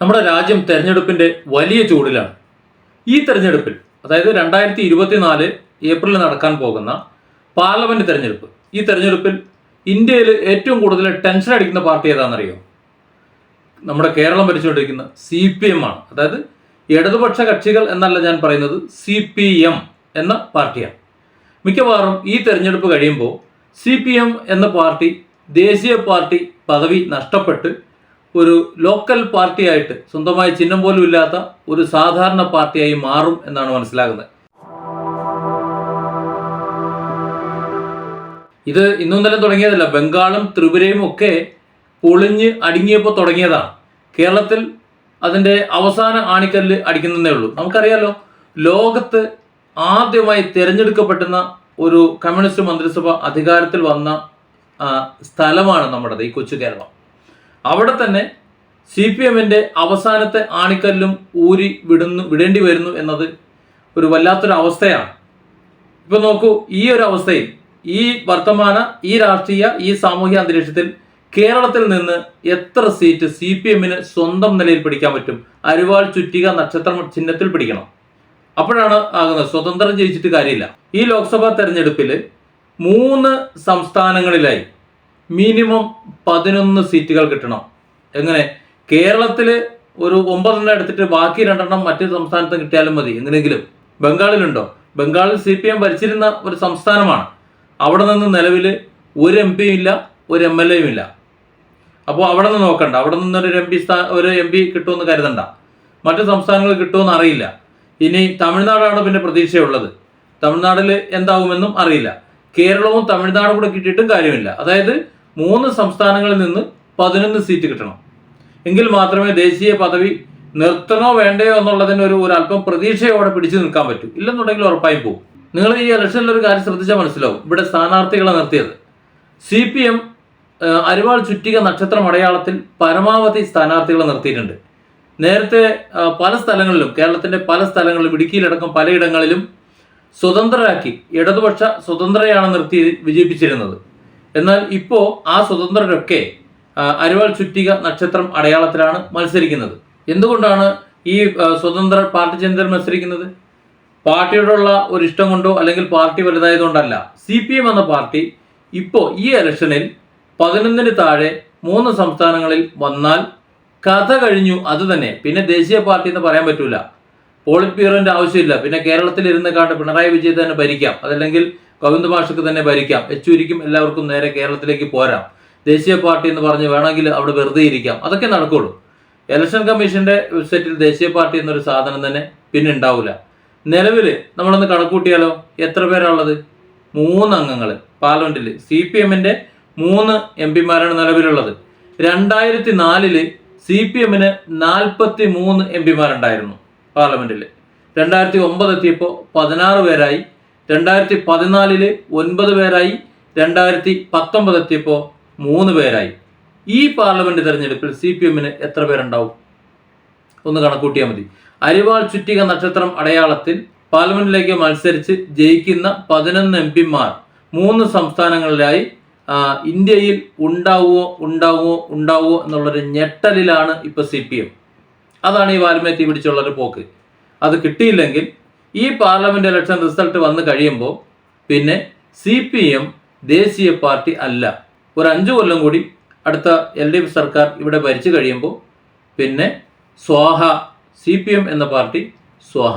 നമ്മുടെ രാജ്യം തെരഞ്ഞെടുപ്പിന്റെ വലിയ ചൂടിലാണ്. ഈ തെരഞ്ഞെടുപ്പിൽ അതായത് രണ്ടായിരത്തി ഇരുപത്തിനാല് ഏപ്രിലിൽ നടക്കാൻ പോകുന്ന പാർലമെന്റ് തെരഞ്ഞെടുപ്പ് ഈ തെരഞ്ഞെടുപ്പിൽ ഇന്ത്യയിൽ ഏറ്റവും കൂടുതൽ ടെൻഷൻ അടിക്കുന്ന പാർട്ടി ഏതാണെന്നറിയോ? നമ്മുടെ കേരളം ഭരിച്ചുകൊണ്ടിരിക്കുന്ന സി പി എം ആണ്. അതായത് ഇടതുപക്ഷ കക്ഷികൾ എന്നല്ല ഞാൻ പറയുന്നത് സി പി എം എന്ന പാർട്ടിയാണ്. മിക്കവാറും ഈ തെരഞ്ഞെടുപ്പ് കഴിയുമ്പോൾ സി പി എം എന്ന പാർട്ടി ദേശീയ പാർട്ടി പദവി നഷ്ടപ്പെട്ട് ഒരു ലോക്കൽ പാർട്ടിയായിട്ട് സ്വന്തമായി ചിഹ്നം പോലും ഇല്ലാത്ത ഒരു സാധാരണ പാർട്ടിയായി മാറും എന്നാണ് മനസ്സിലാകുന്നത്. ഇത് ഇന്നും തന്നെ തുടങ്ങിയതല്ല. ബംഗാളും ത്രിപുരയും ഒക്കെ പൊളിഞ്ഞ് അടുങ്ങിയപ്പോൾ തുടങ്ങിയതാണ്. കേരളത്തിൽ അതിന്റെ അവസാന ആണിക്കല്ല് അടിക്കുന്നതേ ഉള്ളൂ. നമുക്കറിയാലോ ലോകത്ത് ആദ്യമായി തിരഞ്ഞെടുക്കപ്പെടുന്ന ഒരു കമ്മ്യൂണിസ്റ്റ് മന്ത്രിസഭ അധികാരത്തിൽ വന്ന സ്ഥലമാണ് നമ്മുടേത് ഈ കൊച്ചു കേരളം. അവിടെ തന്നെ സി പി എമ്മിന്റെ അവസാനത്തെ ആണിക്കല്ലും ഊരി വിടുന്നു വിടേണ്ടി വരുന്നു എന്നത് ഒരു വല്ലാത്തൊരു അവസ്ഥയാണ്. ഇപ്പൊ നോക്കൂ ഈ ഒരു അവസ്ഥയിൽ ഈ വർത്തമാന ഈ രാഷ്ട്രീയ ഈ സാമൂഹ്യ അന്തരീക്ഷത്തിൽ കേരളത്തിൽ നിന്ന് എത്ര സീറ്റ് സി പി എമ്മിന് സ്വന്തം നിലയിൽ പിടിക്കാൻ പറ്റും? അരിവാൾ ചുറ്റിക നക്ഷത്ര ചിഹ്നത്തിൽ പിടിക്കണം. അപ്പോഴാണ് ആകുന്നത്. സ്വതന്ത്രം ജയിച്ചിട്ട് കാര്യമില്ല. ഈ ലോക്സഭാ തെരഞ്ഞെടുപ്പിൽ മൂന്ന് സംസ്ഥാനങ്ങളിലായി മിനിമം പതിനൊന്ന് സീറ്റുകൾ കിട്ടണം. എങ്ങനെ? കേരളത്തിൽ ഒരു ഒമ്പതെണ്ണം എടുത്തിട്ട് ബാക്കി രണ്ടെണ്ണം മറ്റു സംസ്ഥാനത്ത് കിട്ടിയാലും മതി. എങ്ങനെയെങ്കിലും. ബംഗാളിലുണ്ടോ? ബംഗാളിൽ സി പി എം ഭരിച്ചിരുന്ന ഒരു സംസ്ഥാനമാണ്. അവിടെ നിന്ന് നിലവിൽ ഒരു എം പിയും ഇല്ല ഒരു എം എൽ എയും ഇല്ല. അപ്പോൾ അവിടെ നിന്ന് നോക്കണ്ട. അവിടെ നിന്ന് ഒരു എം പി ഒരു എം പി കിട്ടുമെന്ന് കരുതണ്ട. മറ്റു സംസ്ഥാനങ്ങൾ കിട്ടുമെന്ന് അറിയില്ല. ഇനി തമിഴ്നാടാണ് പിന്നെ പ്രതീക്ഷയുള്ളത്. തമിഴ്നാട്ടിൽ എന്താവുമെന്നും അറിയില്ല. കേരളവും തമിഴ്നാടും കൂടെ കിട്ടിയിട്ടും കാര്യമില്ല. അതായത് മൂന്ന് സംസ്ഥാനങ്ങളിൽ നിന്ന് പതിനൊന്ന് സീറ്റ് കിട്ടണം. എങ്കിൽ മാത്രമേ ദേശീയ പദവി നിർത്തണോ വേണ്ടയോ എന്നുള്ളതിന് ഒരു അല്പം പ്രതീക്ഷയോടെ പിടിച്ചു നിൽക്കാൻ പറ്റൂ. ഇല്ലെന്നുണ്ടെങ്കിൽ ഉറപ്പായും പോകും നിങ്ങൾ ഈ ഇലക്ഷനിൽ ഒരു കാര്യം ശ്രദ്ധിച്ചാൽ മനസ്സിലാവും. ഇവിടെ സ്ഥാനാർത്ഥികളെ നിർത്തിയത്. സി പി എം അരിവാൾ ചുറ്റിക നക്ഷത്രം അടയാളത്തിൽ പരമാവധി സ്ഥാനാർത്ഥികളെ നിർത്തിയിട്ടുണ്ട്. നേരത്തെ പല സ്ഥലങ്ങളിലും കേരളത്തിന്റെ പല സ്ഥലങ്ങളിലും ഇടുക്കിയിലടക്കം പലയിടങ്ങളിലും സ്വതന്ത്രരാക്കി ഇടതുപക്ഷ സ്വതന്ത്രയാണ് നിർത്തി വിജയിപ്പിച്ചിരുന്നത്. എന്നാൽ ഇപ്പോൾ ആ സ്വതന്ത്രരൊക്കെ അരുവാൾ ചുറ്റിക നക്ഷത്രം അടയാളത്തിലാണ് മത്സരിക്കുന്നത്. എന്തുകൊണ്ടാണ് ഈ സ്വതന്ത്ര പാർട്ടി ചിന്തയിൽ മത്സരിക്കുന്നത്? പാർട്ടിയോടുള്ള ഒരു ഇഷ്ടം കൊണ്ടോ അല്ലെങ്കിൽ പാർട്ടി വലുതായതുകൊണ്ടല്ല. സി പി എം എന്ന പാർട്ടി ഇപ്പോൾ ഈ ഇലക്ഷനിൽ പതിനൊന്നിന് താഴെ മൂന്ന് സംസ്ഥാനങ്ങളിൽ വന്നാൽ കഥ കഴിഞ്ഞു അത് തന്നെ. പിന്നെ ദേശീയ പാർട്ടി എന്ന് പറയാൻ പറ്റൂല. പോളിറ്റ് ബ്യൂറോന്റെ ആവശ്യമില്ല. പിന്നെ കേരളത്തിൽ ഇരുന്ന് കാണ്ട് പിണറായി വിജയൻ തന്നെ ഭരിക്കാം. അതല്ലെങ്കിൽ ഗോവിന്ദ മാഷക്ക് തന്നെ ഭരിക്കാം. യെച്ചൂരിക്കും എല്ലാവർക്കും നേരെ കേരളത്തിലേക്ക് പോരാം. ദേശീയ പാർട്ടി എന്ന് പറഞ്ഞ് വേണമെങ്കിൽ അവിടെ വെറുതെ ഇരിക്കാം. അതൊക്കെ നടക്കുള്ളൂ. ഇലക്ഷൻ കമ്മീഷന്റെ വെബ്സൈറ്റിൽ ദേശീയ പാർട്ടി എന്നൊരു സാധനം തന്നെ പിന്നെ ഉണ്ടാവില്ല നിലവിൽ നമ്മളൊന്ന് കണക്കൂട്ടിയാലോ? എത്ര പേരാണുള്ളത് മൂന്ന് അംഗങ്ങൾ പാർലമെന്റിൽ സി പി എമ്മിന്റെ മൂന്ന് എം പിമാരാണ് നിലവിലുള്ളത്. രണ്ടായിരത്തി നാലിൽ സി പി എമ്മിന് നാൽപ്പത്തി മൂന്ന് എം പിമാരുണ്ടായിരുന്നു പാർലമെന്റിൽ രണ്ടായിരത്തി ഒമ്പത് എത്തിയപ്പോൾ പതിനാറ് പേരായി രണ്ടായിരത്തി പതിനാലിൽ ഒൻപത് പേരായി രണ്ടായിരത്തി പത്തൊമ്പത് എത്തിയപ്പോൾ മൂന്ന് പേരായി. ഈ പാർലമെന്റ് തെരഞ്ഞെടുപ്പിൽ സി പി എമ്മിന് എത്ര പേരുണ്ടാവും? ഒന്ന് കണക്കൂട്ടിയാൽ മതി. അരിവാൾ ചുറ്റിക നക്ഷത്രം അടയാളത്തിൽ പാർലമെന്റിലേക്ക് മത്സരിച്ച് ജയിക്കുന്ന പതിനൊന്ന് എം പിമാർ മൂന്ന് സംസ്ഥാനങ്ങളിലായി ഇന്ത്യയിൽ ഉണ്ടാവുമോ ഉണ്ടാവുമോ ഉണ്ടാവുമോ എന്നുള്ളൊരു ഞെട്ടലിലാണ് ഇപ്പോൾ സി പി എം. അതാണ് ഈ വാൽമേത്തി പിടിച്ചുള്ളൊരു പോക്ക്. അത് കിട്ടിയില്ലെങ്കിൽ ഈ പാർലമെന്റ് ഇലക്ഷൻ റിസൾട്ട് വന്നു കഴിയുമ്പോൾ പിന്നെ സി പി എം ദേശീയ പാർട്ടി അല്ല. ഒരു അഞ്ചു കൊല്ലം കൂടി അടുത്ത എൽ ഡി എഫ് സർക്കാർ ഇവിടെ ഭരിച്ചു കഴിയുമ്പോൾ പിന്നെ സ്വാഹ സി പി എം എന്ന പാർട്ടി സ്വാഹ.